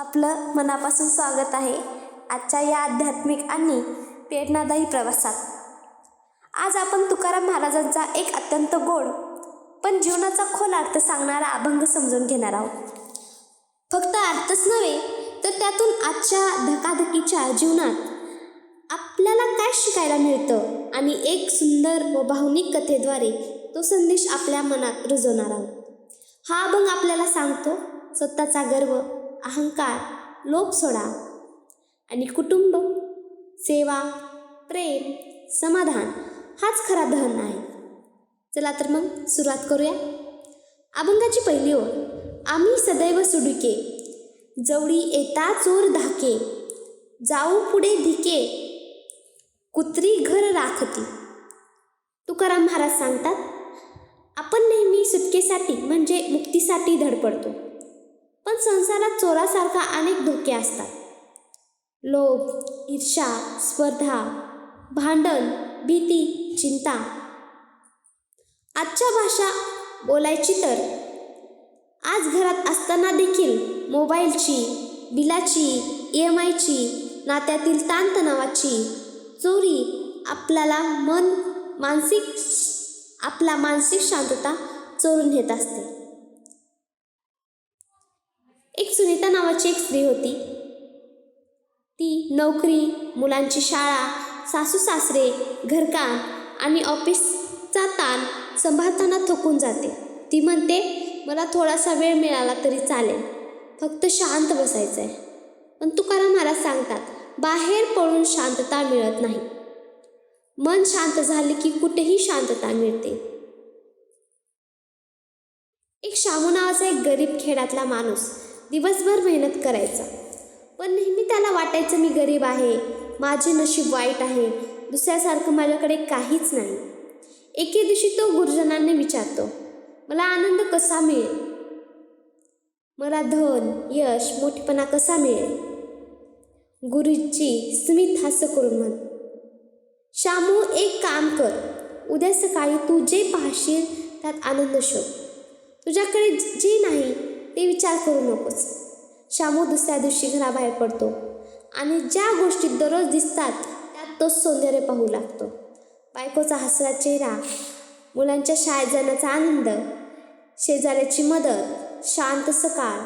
आपलं मनापासून स्वागत आहे आजच्या या आध्यात्मिक आणि प्रेरणादायी प्रवासात. आज आपण तुकाराम महाराजांचा एक अत्यंत गोड पण जीवनाचा खोल अर्थ सांगणारा अभंग समजून घेणार आहोत. फक्त अर्थच नव्हे तर त्यातून आजच्या धकाधकीच्या जीवनात आपल्याला काय शिकायला मिळतं आणि एक सुंदर व भावनिक कथेद्वारे तो संदेश आपल्या मनात रुजवणार आहोत. हा अभंग आपल्याला सांगतो स्वतःचा गर्व अहंकार लोभ सोडा आणि कुटुंब सेवा प्रेम समाधान हाच खरा धन आहे. चला तर मग सुरुवात करूया. अभंगाची पहिली ओळ आम्ही सदैव सुडुके जवळी येता चोर धाके जाऊ पुढे धिके कुत्री घर राखती. तुकाराम महाराज सांगतात आपण नेहमी सुटकेसाठी म्हणजे मुक्तीसाठी धडपडतो. पण संसारात चोरासारखा अनेक धोके असतात. लोभ ईर्षा स्पर्धा भांडण भीती चिंता. आजच्या भाषा बोलायची तर आज घरात असताना देखील मोबाईलची बिलाची ई एम आयची नात्यातील ताणतणावाची चोरी आपल्याला मन मानसिक आपला मानसिक शांतता चोरून घेत असते. एक सुनीता नावाची एक स्त्री होती. ती नोकरी मुलांची शाळा सासू सासरे घरकाम आणि ऑफिसचा ताण सांभाळताना थकून जाते. ती म्हणते मला थोडासा वेळ मिळाला तरी चालेल. फक्त शांत बसायचं आहे पण तुकाराम महाराज सांगतात बाहेर पडून शांतता मिळत नाही. मन शांत झाले की कुठेही शांतता मिळते. एक शामू नावाचा एक गरीब खेड्यातला माणूस दिवसभर मेहनत करायचा. पण नेहमी त्याला वाटायचं मी गरीब आहे माझे नशीब वाईट आहे दुसऱ्यासारखं माझ्याकडे काहीच नाही. एके दिवशी तो गुरुजनांनी विचारतो मला आनंद कसा मिळेल? मला धन यश मोठेपणा कसा मिळेल? गुरुजी स्मित हास्य करून म्हण. शामू एक काम कर. उद्या सकाळी तू जे पाहशील त्यात आनंद शोध. तुझ्याकडे जे नाही ते विचार करू नकोस. शामू दुसऱ्या दिवशी घराबाहेर पडतो आणि ज्या गोष्टी दररोज दिसतात त्यात तो सौंदर्य पाहू लागतो. बायकोचा हसरा चेहरा मुलांच्या शाळेत जाण्याचा आनंद शेजाऱ्याची मदत शांत सकाळ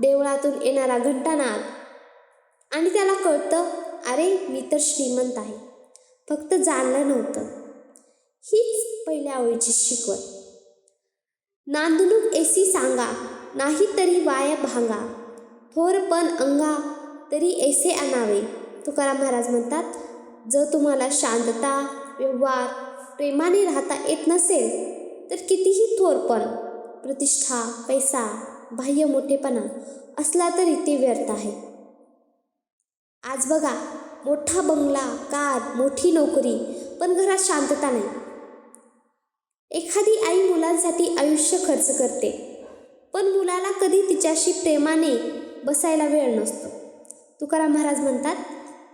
देवळातून येणारा घंटानाद आणि त्याला कळतं अरे मी तर श्रीमंत आहे. फक्त जाणलं नव्हतं. हीच पहिल्या ओळीची शिकवण. नांदणूक एसी सांगा. नाही तरी वाया भांगा. थोर पण अंगा तरी ऐसे आणावे. तुकाराम महाराज म्हणतात जर तुम्हाला शांतता व्यवहार प्रेमाने राहता येत नसेल तर कितीही थोरपण प्रतिष्ठा पैसा बाह्य मोठेपणा असला तरी ते व्यर्थ आहे. आज बघा मोठा बंगला कार मोठी नोकरी पण घरात शांतता नाही. एखादी आई मुलांसाठी आयुष्य खर्च करते. पण मुलाला कधी तिच्याशी प्रेमाने बसायला वेळ नसतो. तुकाराम महाराज म्हणतात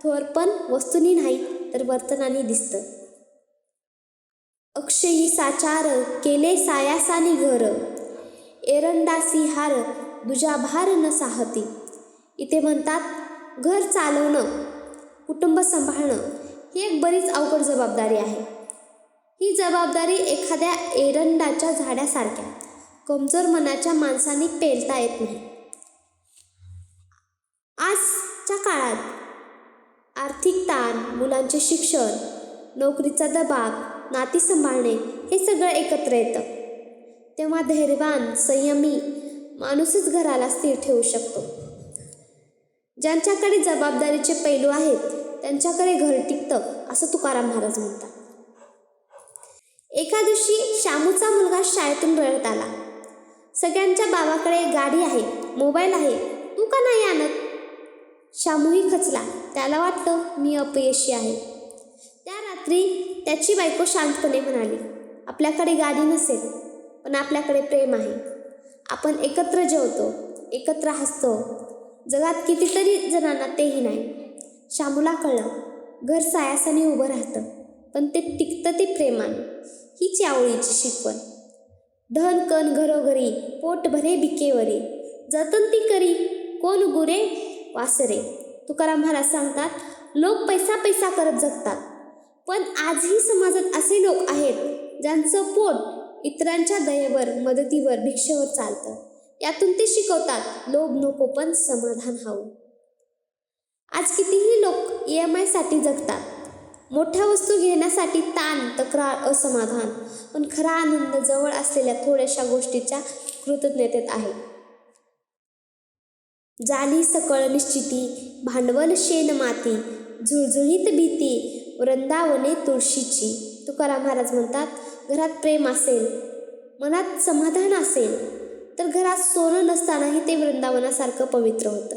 थोरपण वस्तूनी नाही तर वर्तनाने दिसतं. अक्षयी साचार केले सायासानी घर. एरंडासी हार दुजा भार न साहती. इथे म्हणतात घर चालवणं कुटुंब सांभाळणं ही एक बरीच अवघड जबाबदारी आहे. ही जबाबदारी एखाद्या एरंडाच्या झाडासारख्या कमजोर मनाच्या माणसाने पेलता येत नाही. आजच्या काळात आर्थिक ताण मुलांचे शिक्षण नोकरीचा दबाव नाती सांभाळणे हे सगळं एकत्र येतं. तेव्हा धैर्यवान संयमी माणूसच घराला स्थिर ठेवू शकतो. ज्यांच्याकडे जबाबदारीचे पैलू आहेत त्यांच्याकडे घर टिकतं असं तुकाराम महाराज म्हणतात. एका दिवशी श्यामूचा मुलगा शाळेतून रडत आला. सगळ्यांच्या बाबाकडे गाडी आहे मोबाईल आहे तू का नाही आणत? शामूही खचला. त्याला वाटतं मी अपयशी आहे. त्या रात्री त्याची बायको शांतपणे म्हणाली आपल्याकडे गाडी नसेल पण आपल्याकडे प्रेम आहे. आपण एकत्र जेवतो एकत्र हसतो. जगात कितीतरी जणांना तेही नाही. शामूला कळलं घर सायासाने उभं राहतं पण ते टिकतं ते प्रेमाने. हीच यावळीची शिकवण. धन कण घरोघरी पोट भरे बिकेवरी जतन ती करी कोण गुरे वासरे. तुकाराम महाराज सांगतात लोक पैसा पैसा करत जगतात. पण आजही समाजात असे लोक आहेत ज्यांचं पोट इतरांच्या दयेवर मदतीवर भिक्षेवर चालतं. यातून ते शिकवतात लोभ नको पण समाधान हवं. आज कितीही लोक ई एम आयसाठी जगतात मोठ्या वस्तू घेण्यासाठी ताण तक्रार असमाधान पण खरा आनंद जवळ असलेल्या थोड्याशा गोष्टीच्या कृतज्ञतेत आहे. जाली सकळ निश्चिती भांडवल शेण माती झुळझुळीत भीती वृंदावने तुळशीची. तुकाराम महाराज म्हणतात घरात प्रेम असेल मनात समाधान असेल तर घरात सोनं नसतानाही ते वृंदावनासारखं पवित्र होतं.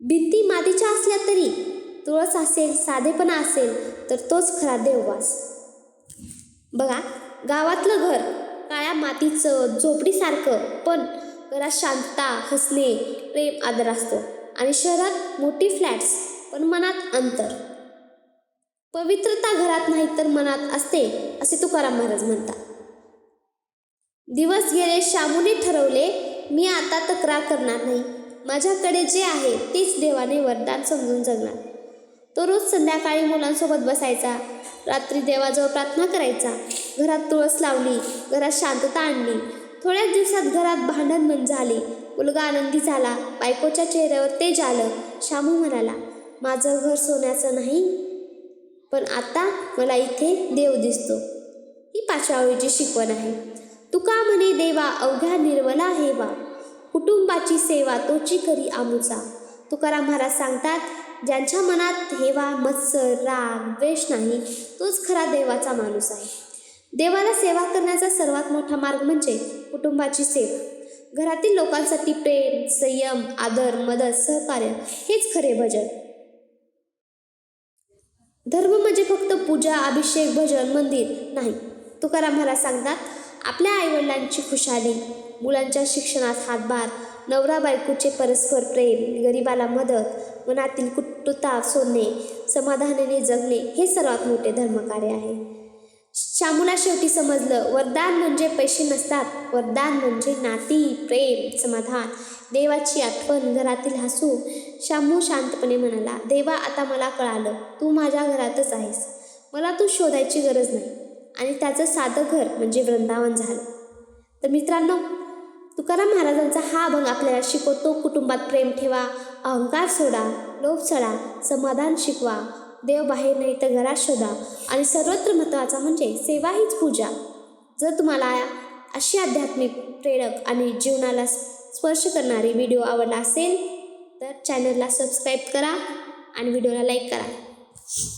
भिंती मातीच्या असल्या तरी तुळस असेल साधेपणा असेल तर तोच खरा देववास. बघा गावातलं घर काळ्या मातीचं झोपडीसारखं पण घरात शांतता हसणे प्रेम आदर असतो. आणि शहरात मोठी फ्लॅट्स पण मनात अंतर. पवित्रता घरात नाही तर मनात असते असे तुकाराम महाराज म्हणतात. दिवस गेले शामूने ठरवले मी आता तक्रार करणार नाही. माझ्याकडे जे आहे तेच देवाने वरदान समजून जगणार. तो रोज संध्याकाळी मुलांसोबत बसायचा. रात्री देवाजवळ प्रार्थना करायचा. घरात तुळस लावली घरात शांतता आणली. थोड्याच दिवसात घरात भांडण बंद झाले. मुलगा आनंदी झाला. बायकोच्या चेहऱ्यावर तेज आलं. शामू म्हणाला माझं घर सोन्याचं नाही पण आता मला इथे देव दिसतो. ही पाचव्या शिकवण आहे. तुका म्हणे देवा अवघ्या निर्मला हेवा कुटुंबाची सेवा तोची करी आमुचा. तुकाराम महाराज सांगतात ज्यांच्या मनात हेवा मत्सर राग द्वेष नाही तोच खरा देवाचा माणूस आहे. देवाला सेवा करण्याचा सर्वात मोठा मार्ग म्हणजे कुटुंबाची सेवा. घरातील लोकांसाठी प्रेम संयम आदर मदत सहकार्य हेच खरे भजन. धर्म म्हणजे फक्त पूजा अभिषेक भजन मंदिर नाही. तुकाराम महाराज सांगतात आपल्या आईवडिलांची खुशाली मुलांच्या शिक्षणात हातभार नवरा बायकोचे परस्पर प्रेम गरिबाला मदत मनातील कुट्टुता सोडणे समाधानाने जगणे हे सर्वात मोठे धर्मकार्य आहे. श्यामूला शेवटी समजलं वरदान म्हणजे पैसे नसतात. वरदान म्हणजे नाती प्रेम समाधान. देवाची आठवण घरातील हसू. श्यामू शांतपणे म्हणाला देवा आता मला कळालं तू माझ्या घरातच आहेस. मला तू शोधायची गरज नाही. आणि त्याचं साधं घर म्हणजे वृंदावन झालं. तर मित्रांनो तुकाराम महाराजांचा हा अभंग आपल्याला शिकवतो. कुटुंबात प्रेम ठेवा अहंकार सोडा लोभ सोडा समाधान शिकवा देव बाहेर नाही तर घरात शोधा आणि सर्वत्र महत्त्वाचा म्हणजे सेवा हीच पूजा. जर तुम्हाला अशी आध्यात्मिक प्रेरक आणि जीवनाला स्पर्श करणारी व्हिडिओ आवडला असेल तर चॅनलला सबस्क्राईब करा आणि व्हिडिओला लाईक करा.